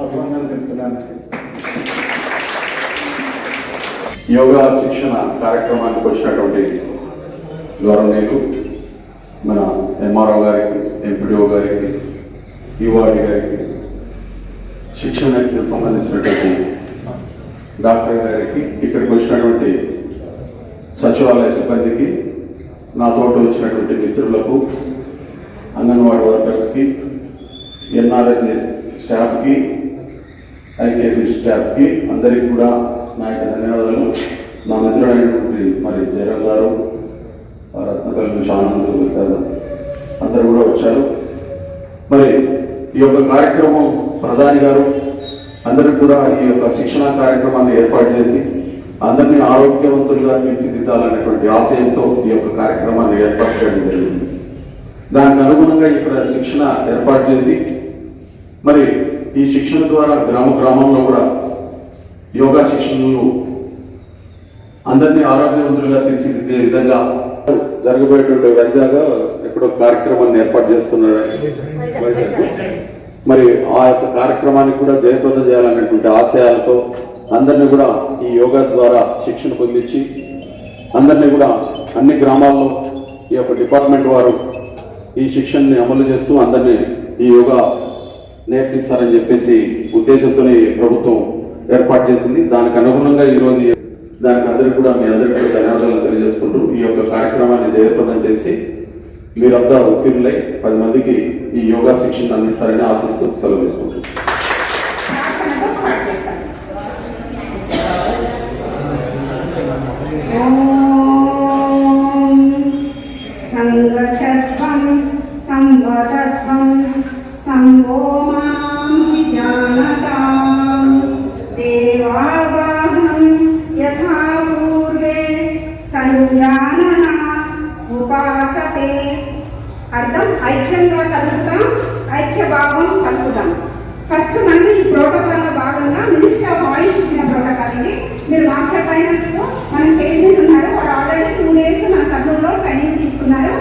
వందలు తెలుపుతున్నాను యోగా శిక్షణ కార్యక్రమానికి వచ్చినటువంటి గౌరవనీయులు మన ఎంఆర్ఓ గారికి ఎంపీడీఓ గారికి ఈవాడి గారికి శిక్షణకి సంబంధించినటువంటి డాక్టర్ గారికి ఇక్కడికి వచ్చినటువంటి సచివాలయ సిబ్బందికి నా తోట వచ్చినటువంటి మిత్రులకు అంగన్వాడీ వర్కర్స్కి ఎన్ఆర్ఎస్ స్టాఫ్కి ఐకేపీ స్టాఫ్కి అందరికీ కూడా నా యొక్క ధన్యవాదాలు. నా మిత్రుడైనటువంటి మరి జయరామ్ గారు ఆ రత్నకల్ నుంచి ఆనంద్ గారు అందరూ కూడా వచ్చారు. మరి ఈ యొక్క కార్యక్రమం ప్రధాని గారు అందరికీ కూడా ఈ యొక్క శిక్షణ కార్యక్రమాన్ని ఏర్పాటు చేసి అందరినీ ఆరోగ్యవంతులుగా తీర్చిదిద్దాలనేటువంటి ఆశయంతో ఈ యొక్క కార్యక్రమాన్ని ఏర్పాటు చేయడం జరిగింది. దానికి అనుగుణంగా ఇక్కడ శిక్షణ ఏర్పాటు చేసి మరి ఈ శిక్షణ ద్వారా గ్రామ గ్రామంలో కూడా యోగా శిక్షణలు అందరినీ ఆరోగ్యవంతులుగా తీర్చిదిద్దే విధంగా జరగబోయేటువంటి వైజాగ్ ఎక్కడో కార్యక్రమాన్ని ఏర్పాటు చేస్తున్నారు మరి ఆ యొక్క కార్యక్రమానికి కూడా జయప్రదం చేయాలనేటువంటి ఆశయాలతో అందరినీ కూడా ఈ యోగా ద్వారా శిక్షణ పొందించి అందరినీ కూడా అన్ని గ్రామాల్లో ఈ యొక్క డిపార్ట్మెంట్ వారు ఈ శిక్షణని అమలు చేస్తూ అందరినీ ఈ యోగా నేర్పిస్తారని చెప్పేసి ఉద్దేశంతోనే ప్రభుత్వం ఏర్పాటు చేసింది. దానికి అనుగుణంగా ఈరోజు దానికి అందరికీ కూడా మీ అందరికీ కూడా ధన్యవాదాలు తెలియజేసుకుంటూ ఈ యొక్క కార్యక్రమాన్ని జయప్రదం చేసి మీరంతా ఉత్తీర్ణులై పది మందికి ఈ యోగా శిక్షణ అందిస్తారని ఆశిస్తూ సెలవు తీసుకుంటున్నాను ప్రార్థనతో దేవావాహం యథా పూర్వే సంజానన ఉపాసతే. అర్థం? ఐక్యంగా కదులుతాం ఐక్య భావం కలుగుతాం. ఫస్ట్ మనం ఈ ప్రోటోకాల్లో భాగంగా మినిస్టర్ ఆఫ్ ఆయుష్ ఇచ్చిన ప్రోటోకాల్ ఇది. మీరు మాస్టర్ ఫైనాన్స్లో మన స్టేట్ మీద ఉన్నారు. వారు ఆల్రెడీ టూ డేస్ మన కర్నూలులో ట్రైనింగ్ తీసుకున్నారు.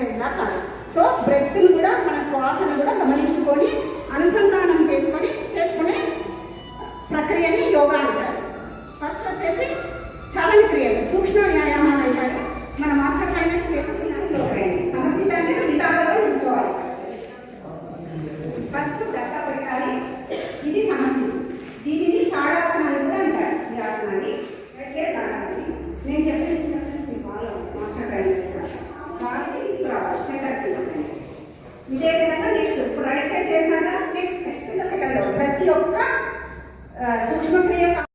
ఎక్సర్సైజ్లా కాదు. సో బ్రెత్ని కూడా మన శ్వాసను కూడా గమనించుకొని అనుసంధానం చేసుకొని చేసుకునే ప్రక్రియని యోగా అంటారు. ఫస్ట్ వచ్చేసి చలన క్రియలు సూక్ష్మ వ్యాయామాలు అంటారు. మన మాస్టర్ ట్రైనర్స్ చేసుకుని se eu continuar